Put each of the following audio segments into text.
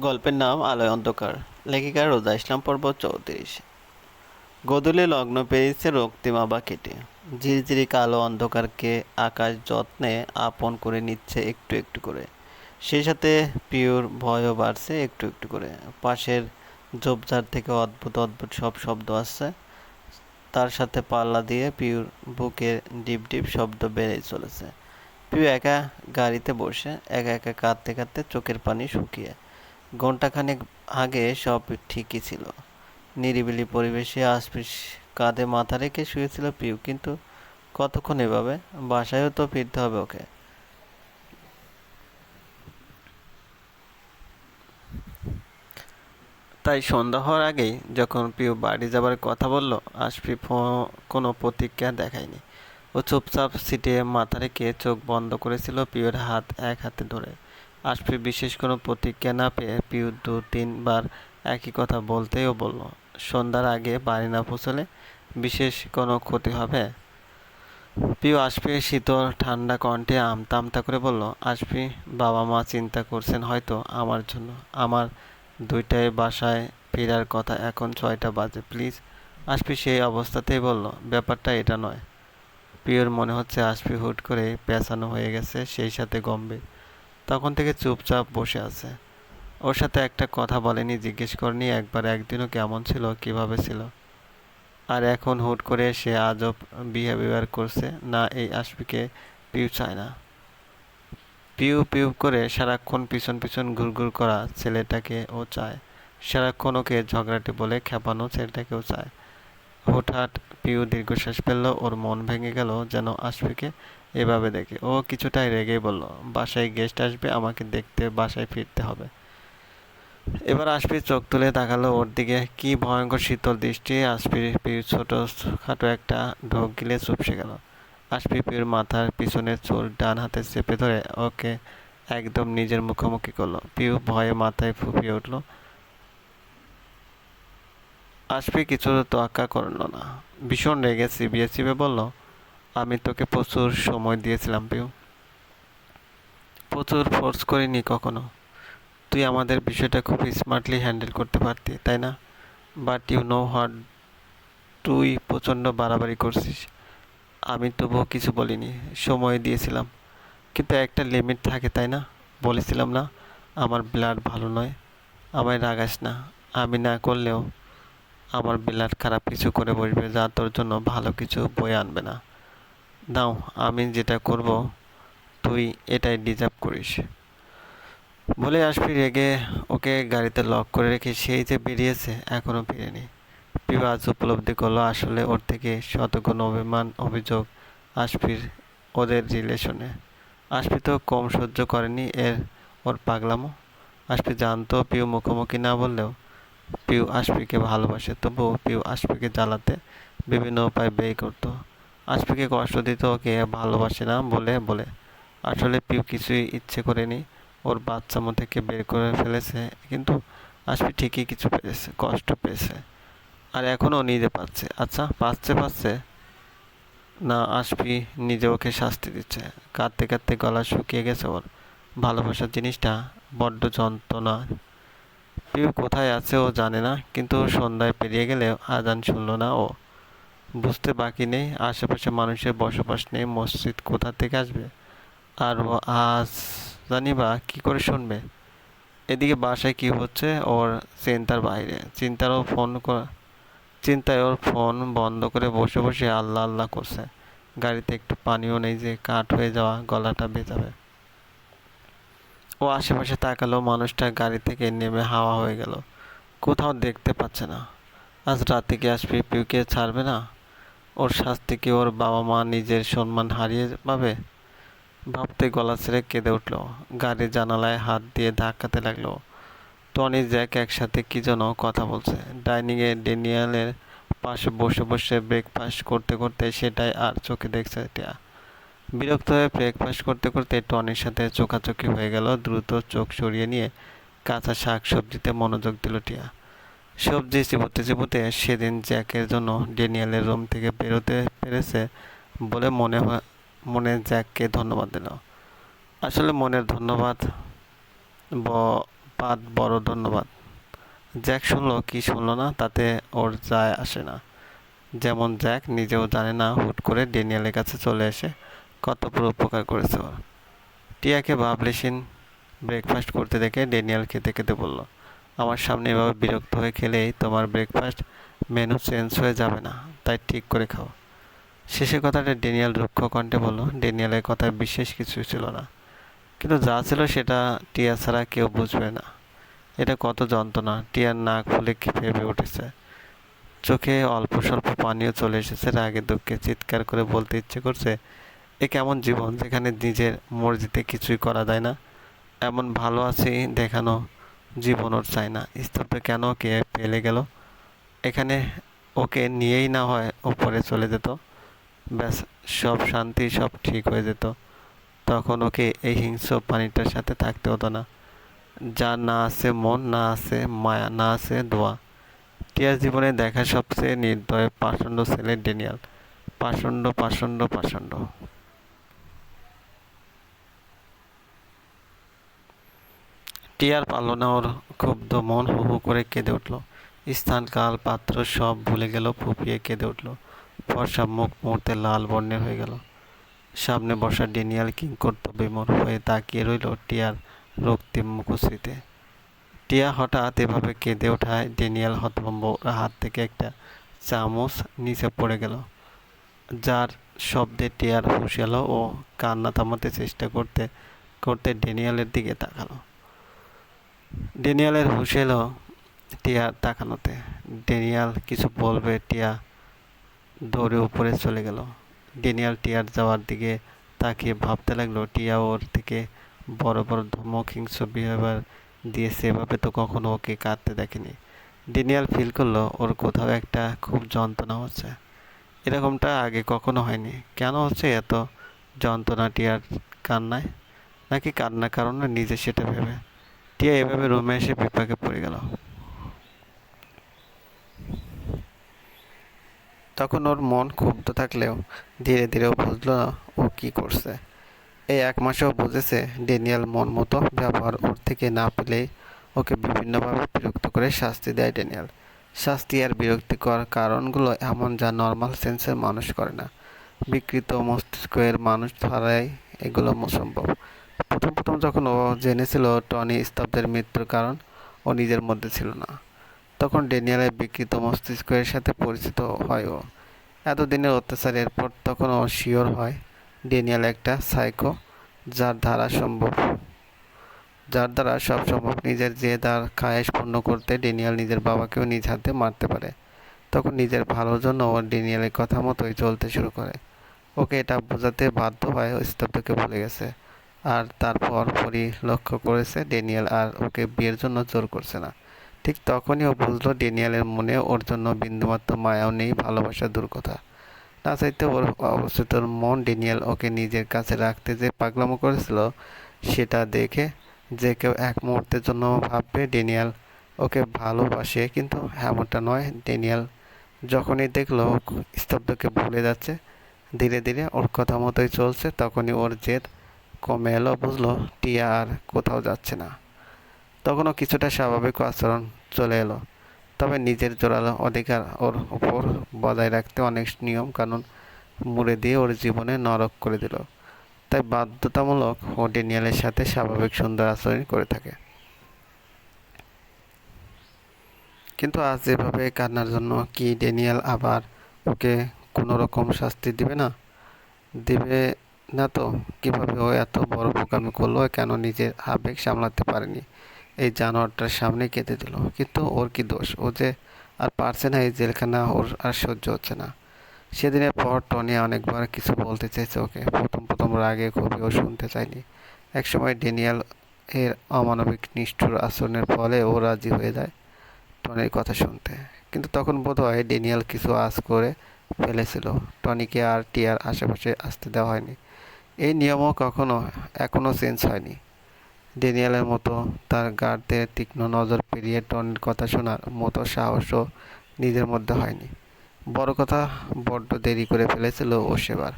গল্পের নাম আলোয় অন্ধকার। লেখিকা রোজা ইসলাম পর্ব চৌত্রিশ। গদুলে লগ্ন পেয়েছে রক্তিমা বা কেটে। ঝিরিঝিরি কালো অন্ধকারকে আকাশ যত্নে আপন করে নিচ্ছে একটু একটু করে। সেই সাথে পিওর ভয়ও বাড়ছে একটু একটু করে। পাশের ঝোপঝাড় থেকে অদ্ভুত অদ্ভুত সব শব্দ আসছে। তার সাথে পাল্লা দিয়ে পিউর বুকে ডিপ ডিপ শব্দ বেড়েই চলেছে। পিউ একা গাড়িতে বসে, একা একা কাঁদতে কাঁদতে চোখের পানি শুকিয়ে ঘন্টাখানেক আগে সব ঠিকই ছিল। নিরিবিলি পরিবেশে আশপিস কাঁধে মাথা রেখে শুয়েছিল পিউ, কিন্তু কতক্ষণ এভাবে? বাসায়ও তো ফিরতে হবে ওকে। তাই সন্ধ্যা হওয়ার আগেই যখন পিউ বাড়ি যাবার কথা বলল, আশফি কোনো প্রতিক্রিয়া দেখায়নি। ও চুপচাপ সিটে মাথা রেখে চোখ বন্ধ করেছিল পিউর হাত এক হাতে ধরে। আশফি বিশেষ কোনো প্রতিক্রিয়া না পেয়ে পিউ দু তিনবার একই কথা বলতেও বলল, সন্ধ্যার আগে বাড়ি না পৌঁছলে বিশেষ কোনো ক্ষতি হবে? পিউ আশফি শীতল ঠান্ডা কণ্ঠে আমতা আমতা করে বলল আশফি বাবা মা চিন্তা করছেন হয়তো আমার জন্য। আমার দুইটায় বাসায় ফেরার কথা এখন ছয়টা বাজে, প্লিজ। আশফি সেই অবস্থাতেই বলল, ব্যাপারটা এটা নয়। পিওর মনে হচ্ছে আশফি হুট করে পেঁচানো হয়ে গেছে, সেই সাথে গম্ভীর। তখন থেকে চুপচাপ বসে আছে। ওর সাথে একটা কথা বলেনি, জিজ্ঞেস করেনি একবার একদিনও কেমন ছিল, কীভাবে ছিল। আর এখন হুট করে সে আজব বিহেভিয়ার করছে, না এই আশফিকে পিউ চায় না। পিউ পিউ করে সারাক্ষণ পিছন পিছন ঘুরঘুর করা ছেলেটাকে ও চায়। সারাক্ষণ ওকে ঝগড়াটি বলে খেপানো ছেলেটাকেও চায়। হঠাৎ পিউ দীর্ঘশ্বাস ফেলল, ওর মন ভেঙে গেল যেন আশফিকে এভাবে দেখে। ও কিছুটাই রেগে বলল, বাসায় গেস্ট আসবে, আমাকে দেখতে, বাসায় ফিরতে হবে। এবার আশফির চোখ তুলে তাকালো ওর দিকে। কি ভয়ঙ্কর শীতল দৃষ্টি, আশফির পিউ ছোট, খাটো একটা ঢোক গিলে চুপসে গেল। আশফি পিউর মাথার পিছনের চুল ডান হাতে চেপে ধরে ওকে একদম নিজের মুখোমুখি করল। পিউ ভয়ে মাথায় ফুপিয়ে উঠল। আশফি কিছু তোয়াক্কা করল না। ভীষণ রেগে চিবিয়ে চিবে বলল আমি তোকে প্রচুর সময় দিয়েছিলাম পিউ প্রচুর ফোর্স করিনি কখনো। তুই আমাদের বিষয়টা খুব স্মার্টলি হ্যান্ডেল করতে পারতি, তাই না? বাট ইউ নো হোয়াট তুই প্রচণ্ড বাড়াবাড়ি করছিস। আমি তবুও কিছু বলিনি, সময় দিয়েছিলাম। কিন্তু একটা লিমিট থাকে, তাই না? বলেছিলাম না, আমার ব্লাড ভালো নয়। আমায় রাগাস না, আমি না করলেও আমার ব্লাড খারাপ কিছু করে বসবে, যা তোর জন্য ভালো কিছু বয়ে আনবে না। নাও আমি যেটা করব, তুই এটাই ডিজার্ভ করিস। বলে আসবি রেগে ওকে গাড়িতে লক করে রেখে সেই যে বেরিয়েছে এখনও ফিরেনি। পিবা আজ উপলব্ধি করল, আসলে ওর থেকে শতগুণ অভিমান অভিযোগ আশফির ওদের রিলেশনে। আশফি তো কম সহ্য করেনি এর, ওর পাগলামো। আশফি জানতো পিউ মুখোমুখি না বললেও পিউ আশফিকে ভালোবাসে, তবুও পিউ আশফিকে জ্বালাতে বিভিন্ন উপায় ব্যয় করতো। আশফিকে কষ্ট দিত ওকে ভালোবাসে না বলে বলে, আসলে পিউ কিছুই ইচ্ছে করেনি। ওর বাচ্চামো থেকে বের করে ফেলেছে। কিন্তু আশফি ঠিকই কিছু পেয়েছে, কষ্ট পেয়েছে। আর এখনও নিজে পাচ্ছে। আচ্ছা পাচ্ছে পাচ্ছে? না, আশফি নিজে ওকে শাস্তি দিচ্ছে। কাঁদতে কাঁদতে গলা শুকিয়ে গেছে ওর। ভালোবাসার জিনিসটা বড্ড যন্ত্রণা। পিউ কোথায় আছে ও জানে না, কিন্তু সন্ধ্যায় পেরিয়ে গেলে আজান শুনলো না ও। বুঝতে বাকি নেই, আশেপাশে মানুষের বসবাস নেই, মসজিদ কোথা থেকে আসবে? আর আজ জানি বা কী করে শুনবে? এদিকে বাসায় কি হচ্ছে? ওর চিন্তার বাইরে। চিন্তারও ফোন চিন্তায় ওর ফোন বন্ধ করে বসে বসে আল্লাহ আল্লাহ করছে। গাড়িতে একটু পানিও নেই যে কাঠ হয়ে যাওয়া, গলাটা বেজাবে ও আশেপাশে তাকালো, মানুষটা গাড়ি থেকে নেমে হাওয়া হয়ে গেল। কোথাও দেখতে পাচ্ছে না। আজ রাতে কি আসবে পিউকে ছাড়বে না? ওর শাস্তি কি ওর বাবা মা নিজের সম্মান হারিয়ে পাবে ভাবতে গলা ছেড়ে কেঁদে উঠল। গাড়ির জানালায় হাত দিয়ে ধাক্কাতে লাগল। টনি, জ্যাক একসাথে কি যেন কথা বলছে। ডাইনিংয়ে ডেনিয়ালের পাশে বসে বসে ব্রেকফাস্ট করতে করতে সেটাই আর চোখে দেখছে টিয়া। বিরক্ত হয়ে ব্রেকফাস্ট করতে করতে টনির সাথে চোখাচোখি হয়ে গেল। দ্রুত চোখ সরিয়ে নিয়ে কাঁচা শাক সবজিতে মনোযোগ দিল টিয়া। সবজি চিবোতে চিবোতে সেদিন জ্যাকের জন্য ডেনিয়ালের রুম থেকে বেরোতে পেরেছে বলে মনে মনে জ্যাককে ধন্যবাদ দিল। আসলে মনের ধন্যবাদ, ব পাত বড় ধন্যবাদ। জ্যাক শুনলো, কি শুনলো না? তাতে ওর যায় আসে না। যেমন জ্যাক নিজেও জানে না হুট করে ড্যানিয়েলের কাছে চলে এসে কত বড় উপকার করেছে ওর। টিয়াকে ভাবলেশিন ব্রেকফাস্ট করতে দেখে ড্যানিয়েল খেতে খেতে বলল আমার সামনে এভাবে বিরক্ত হয়ে খেলেই তোমার ব্রেকফাস্ট মেনু চেঞ্জ হয়ে যাবে না, তাই ঠিক করে খাও। শেষের কথাটা ড্যানিয়াল রুক্ষ কণ্ঠে বলল ড্যানিয়ালের কথায় বিশেষ কিছু ছিল না। কিন্তু যা ছিল সেটা টিয়া ছাড়া কেউ বুঝবে না। এটা কত যন্ত্রণা, টিয়ার নাক ফুলে ভেবে উঠেছে। চোখে অল্প স্বল্প পানিও চলে এসেছে, রাগে দুঃখে চিৎকার করে বলতে ইচ্ছে করছে, এ কেমন জীবন যেখানে নিজের মর্জিতে কিছুই করা যায় না? এমন ভালো আছি দেখানো জীবন ওর চায় না। স্তব্ধ কেন কে পেলে গেল? এখানে ওকে নিয়েই না হয় ওপরে চলে যেত। ব্যাস, সব শান্তি, সব ঠিক হয়ে যেত। তখন ওকে এই হিংস্র প্রাণীটার সাথে থাকতে হতো না। যার না আছে মন, না আছে মায়া, না আছে দোয়া। টিয়ার জীবনে দেখা সবচেয়ে নির্দয়, পাষণ্ড ছেলে ডেনিয়াল। পাষণ্ড পাষণ্ড পাষণ্ড। টিয়ার পারল না ওর ক্ষুব্ধ মন হু হু করে কেঁদে উঠল। স্থান, কাল, পাত্র সব ভুলে গেল, ফুপিয়ে কেঁদে উঠল। ফর্সা মুখ মুহূর্তে লাল বর্ণের হয়ে গেল। সামনে বসা ডেনিয়াল কিং কর্তব্যমন হয়ে তাকিয়ে রইল টিয়ার রক্তিম মুখশ্রীতে। টিয়া হঠাৎ এভাবে কেঁদে ওঠায় ডেনিয়াল হতভম্ব হাত থেকে একটা চামচ নিচে পড়ে গেল, যার শব্দে টিয়ার হুশ এলো ও কান্না থামাতে চেষ্টা করতে করতে ডেনিয়ালের দিকে তাকালো। ডেনিয়ালের হুশ এলো টিয়ার তাকানোতে। ডেনিয়াল কিছু বলবে, টিয়া দৌড়ে উপরে চলে গেল। ডেনিয়াল টিয়ার যাওয়ার দিকে তাকিয়ে ভাবতে লাগল, টিয়া ওর থেকে বড় বড় ধমক হিংস্র বিহেভিয়ার দিয়েছে এভাবে তো কখনো ওকে কাঁদতে দেখেনি। ডেনিয়াল ফিল করল, ওর কোথাও একটা খুব যন্ত্রণা হচ্ছে এরকমটা আগে কখনো হয়নি। কেন হচ্ছে এত যন্ত্রণা টিয়ার কান্নায়? নাকি কান্নার কারণে নিজে সেটা ভেবে টিয়া এভাবে রুমে এসে বিপাকে পড়ে গেল। তখন ওর মন ক্ষুব্ধ থাকলেও ধীরে ধীরে বুঝলো ও কি করছে। এই এক মাসেও বুঝেছে ডেনিয়াল মন মতো ব্যবহার ওর থেকে না পেলেই ওকে বিভিন্নভাবে বিরক্ত করে শাস্তি দেয় ডেনিয়াল শাস্তি আর বিরক্তিকর কারণগুলো এমন যা নর্মাল সেন্সের মানুষ করে না। বিকৃত মস্তিষ্কের মানুষ ছাড়াই এগুলো সম্ভব প্রথম প্রথম যখন ও জেনেছিল টনি স্তব্ধের মৃত্যুর কারণ, ও নিজের মধ্যে ছিল না। তখন ডেনিয়ালের বিকৃত মস্তিষ্কের সাথে পরিচিত হয় ও। এতদিনের অত্যাচারের পর তখন ও শিওর হয় ডেনিয়াল একটা সাইকো, যার দ্বারা সম্ভব। যার দ্বারা সব সম্ভব, নিজের যে তার খায়েশ পূর্ণ করতে ডেনিয়াল নিজের বাবাকেও নিজ হাতে মারতে পারে। তখন নিজের ভালোর জন্য ও ডেনিয়ালের কথা মতোই চলতে শুরু করে। ওকে এটা বোঝাতে বাধ্য হয় স্তব্ধকে ভুলে গেছে। আর তারপর পরই লক্ষ্য করেছে ডেনিয়াল আর ওকে বিয়ের জন্য জোর করছে না। ঠিক তখনই ও বুঝলো ডেনিয়ালের মনে ওর জন্য বিন্দুমাত্র মায়াও নেই, ভালোবাসা দূর কথা না চাইতে ওর অবস্থিত মন ডেনিয়াল ওকে নিজের কাছে রাখতে যে পাগলামো করেছিল, সেটা দেখে যে কেউ এক মুহূর্তের জন্য ভাববে ডেনিয়াল ওকে ভালোবাসে, কিন্তু এমনটা নয়। ডেনিয়াল যখনই দেখল, স্তব্ধকে ভুলে যাচ্ছে। ধীরে ধীরে ওর কথা মতোই চলছে, তখনই ওর জেদ কমে এলো বুঝলো, টিয়া আর কোথাও যাচ্ছে না। তখনও কিছুটা স্বাভাবিক আচরণ চলে এলো, তবে নিজের জোরালো অধিকার ওর উপর বজায় রাখতে অনেক নিয়ম কানুন মুড়ে দিয়ে ওর জীবনে নরক করে দিল। তাই বাধ্যতামূলক ও ডেনিয়ালের সাথে স্বাভাবিক সুন্দর আচরণ করে থাকে। কিন্তু আজ যেভাবে কান্নার জন্য কি ডেনিয়াল আবার ওকে কোনো রকম শাস্তি দিবে না? দিবে না তো, কীভাবে ও এত বড় বোকামি করল, কেন নিজের আবেগ সামলাতে পারেনি? এই জানোয়ারটার সামনে কেঁদে দিল। কিন্তু ওর কি দোষ? ও যে আর পারছে না এই জেলখানা, ওর আর সহ্য হচ্ছে না। সেদিনের পর টনি অনেকবার কিছু বলতে চেয়েছে ওকে। প্রথম প্রথম রাগে খুবই ও শুনতে চায়নি। একসময় ডেনিয়াল এর অমানবিক নিষ্ঠুর আচরণের ফলে ও রাজি হয়ে যায় টনির কথা শুনতে। কিন্তু তখন বোধ হয় কিছু আজ করে ফেলেছিল। টনিকে আর টিয়ার আশেপাশে আসতে দেওয়া হয়নি। এই নিয়মও কখনো এখনও চেঞ্জ হয়নি। ডেনিয়ালের মতো তার গার্ডদের তীক্ষ্ণ নজর পেরিয়ে টনির কথা শোনার মতো সাহসও নিজের মধ্যে হয়নি। বড় কথা, বড্ড দেরি করে ফেলেছিল ও সেবার।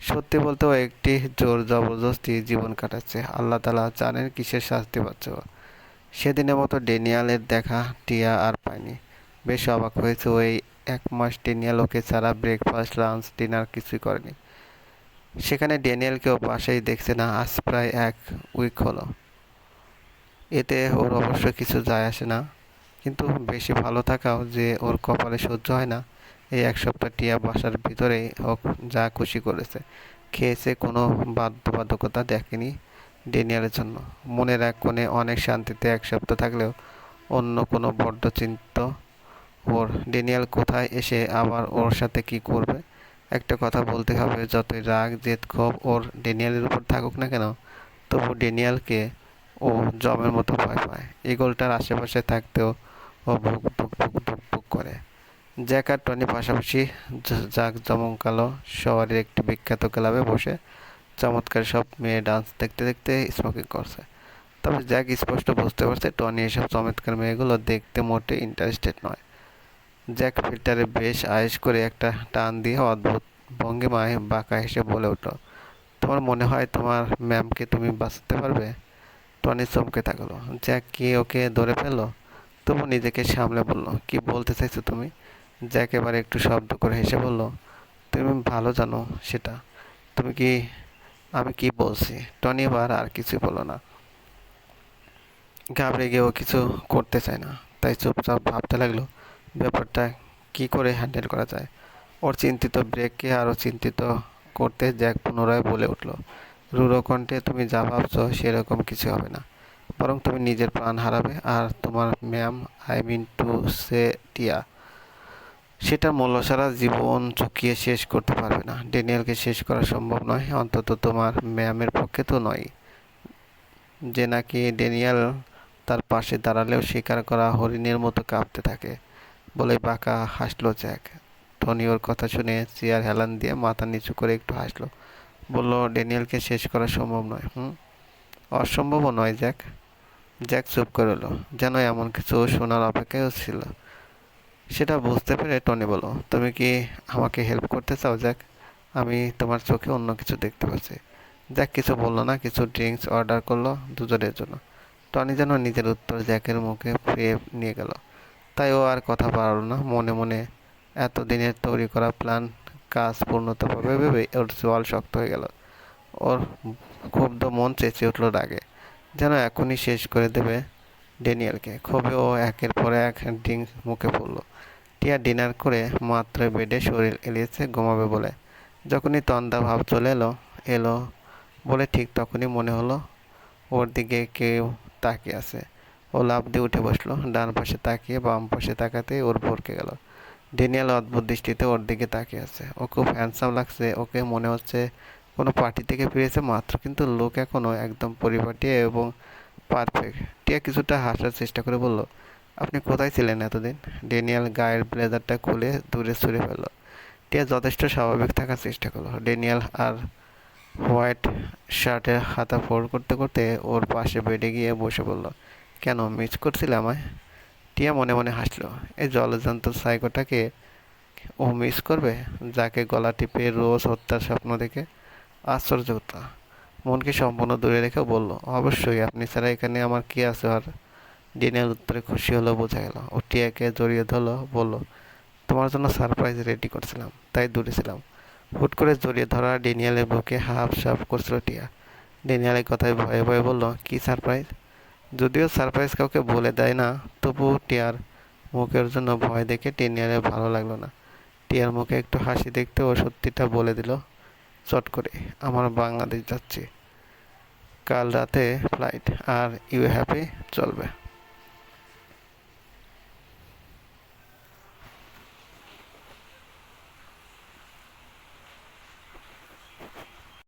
সত্যি বলতেও একটি জোর জবরদস্তি জীবন কাটাচ্ছে। আল্লাহ তালা জানেন কিসের শাস্তি পাচ্ছে সেদিনের মতো ডেনিয়ালের দেখা টিয়া আর পায়নি। বেশ অবাক হয়েছে ওই এক মাস ডেনিয়াল ওকে ছাড়া ব্রেকফাস্ট লাঞ্চ ডিনার কিছুই করেনি। সেখানে ড্যানিয়েলকেও বাসায় দেখছে না, আজ প্রায় এক উইক হলো। এতে ওর অবশ্য কিছু যায় আসে না, কিন্তু বেশি ভালো থাকাও যে ওর কপালে সহ্য হয় না, এই এক সপ্তাহ টিয়া বাসার ভিতরেই হোক, যা খুশি করেছে। খেয়েছে কোনো বাধ্যবাধকতা দেখেনি ডেনিয়ালের জন্য। মনের এক কোণে অনেক শান্তিতে এক সপ্তাহ থাকলেও অন্য কোনো বড্ড চিন্ত ওর। ডেনিয়াল কোথায় এসে আবার ওর সাথে কি করবে? একটা কথা বলতে হবে, যতই রাগ, জেদ, ক্ষোভ ওর ডেনিয়ালের উপর থাকুক না কেন, তবু ডেনিয়ালকে ও জমের মতো ভয় পায়। ইগলটার আশেপাশে থাকতেও ও ভুক ভুক ভুক ভুক ভুক করে। জ্যাক আর টনি পাশাপাশি জাক জমকালো শহরের একটি বিখ্যাত ক্লাবে বসে চমৎকার সব মেয়ে ডান্স দেখতে দেখতে স্মোকিং করছে। তবে জ্যাক স্পষ্ট বুঝতে পারছে টনি এসব চমৎকার মেয়েগুলো দেখতে মোটে ইন্টারেস্টেড নয়। জ্যাক ফিল্টারে বেশ আয়েস করে একটা টান দিয়ে অদ্ভুত ভঙ্গিমায় বাঁকা হেসে বলে উঠল, তোমার মনে হয় তোমার ম্যামকে তুমি বাঁচাতে পারবে? টনি চমকে থাকল। জ্যাক কি ওকে ধরে ফেলল? তবু নিজেকে সামলে বলল, কি বলতে চাইছো তুমি? জ্যাক এবার একটু শব্দ করে হেসে বলল, তুমি ভালো জানো সেটা। তুমি কি, আমি কি বলছি? টনি এবার আর কিছুই বলল না। ঘাবড়ে ও কিছু করতে চায় না, তাই চুপচাপ ভাবতে লাগল ব্যাপারটা কি করে হ্যান্ডেল করা যায়? ওর চিন্তিত ব্রেককে আরও চিন্তিত করতে জ্যাক পুনরায় বলে উঠল, রুরো কণ্ঠে তুমি যা ভাবছ সেরকম কিছু হবে না। বরং তুমি নিজের প্রাণ হারাবে আর তোমার ma'am, I mean to say Tia, সেটা মূল্য সারা জীবন চুকিয়ে শেষ করতে পারবে না। ড্যানিয়েলকে শেষ করা সম্ভব নয়, অন্তত তোমার ম্যামের পক্ষে তো নয়। যে নাকি ড্যানিয়েল তার পাশে দাঁড়ালেও স্বীকার করা হরিণের মতো কাঁপতে থাকে। বলে বাঁকা হাসলো জ্যাক। টনি ওর কথা শুনে চেয়ার হেলান দিয়ে মাথা নিচু করে একটু হাসলো। বলল, ড্যানিয়েলকে শেষ করা সম্ভব নয়, হুম? অসম্ভবও নয়, জ্যাক। জ্যাক চুপ করে এলো। যেন এমন কিছু শোনার অপেক্ষায় ছিল। সেটা বুঝতে পেরে টনি বলো তুমি কি আমাকে হেল্প করতে চাও, জ্যাক? আমি তোমার চোখে অন্য কিছু দেখতে পাচ্ছি। জ্যাক কিছু বলল না, কিছু ড্রিঙ্কস অর্ডার করল দুজনের জন্য। টনি যেন নিজের উত্তর জ্যাকের মুখে ফিরে নিয়ে গেল। তাই ও আর কথা বাড়ালো না। মনে মনে এতদিনের তৈরি করা প্ল্যান কাজ পূর্ণতা পাবে ভেবে ওর জোয়াল শক্ত হয়ে গেল। ওর ক্ষুব্ধ মন চেঁচে উঠল রাগে। যেন এখনই শেষ করে দেবে ড্যানিয়েলকে ক্ষোভে ও একের পর এক ড্রিঙ্ক মুখে পড়ল। টিয়া ডিনার করে মাত্র বেডে শরীর এলিয়েছে, ঘুমাবে বলে। যখনই তন্দা ভাব চলে এলো এলো বলে ঠিক তখনই মনে হলো ওর দিকে কেউ তাকিয়ে আছে। ও লাভ দিয়ে উঠে বসল। ডান পাশে তাকিয়ে বাম পাশে তাকাতে ওর ভরকে গেল। ডেনিয়াল অদ্ভুত দৃষ্টিতে ওর দিকে তাকিয়ে আছে। ও খুব হ্যান্ডসাম লাগছে। ওকে মনে হচ্ছে কোনো পার্টি থেকে ফিরেছে, মাত্র কিন্তু লোক এখনও একদম পরিপাটি এবং পারফেক্ট টিয়া কিছুটা হাসার চেষ্টা করে বলল, আপনি কোথায় ছিলেন এতদিন? ডেনিয়াল গায়ের ব্লেজারটা খুলে দূরে সরে ফেলল। টিয়া যথেষ্ট স্বাভাবিক থাকার চেষ্টা করল। ডেনিয়াল আর হোয়াইট শার্টের হাতা ফোল্ড করতে করতে ওর পাশে বেডে গিয়ে বসে পড়ল। কেন মিস করছিলে আমায়? টিয়া মনে মনে হাসলো। এই জলজন্ত সাইকোটাকে ও মিস করবে? যাকে গলা টিপে রোজ হত্যার স্বপ্ন দেখে আশ্চর্য হতো। মনকে সম্পূর্ণ দূরে রেখে বলল, অবশ্যই, আপনি ছাড়া এখানে আমার কি আছে? আর ডিনের উত্তরে খুশি হলো বোঝা গেল। ও টিয়াকে জড়িয়ে ধরলো, বলল, তোমার জন্য সারপ্রাইজ রেডি করছিলাম, তাই দূরে ছিলাম। হুট করে জড়িয়ে ধরা ডেনিয়ালের বুকে হাফ সাফ করছিল টিয়া। ডেনিয়ালের কথায় ভয়ে ভয়ে বলল, কি সারপ্রাইজ যদিও সারপ্রাইজ কাউকে বলে দেয় না তবু টিয়ার মুখের জন্য ভয় দেখে টেনিয়ারের ভালো লাগল না। টিয়ার মুখে একটু হাসি দেখতে ও সত্যিটা বলে দিল, চট করে, আমার বাংলাদেশ যাচ্ছি। কাল রাতে ফ্লাইট, আর ইউ হ্যাপি চলবে।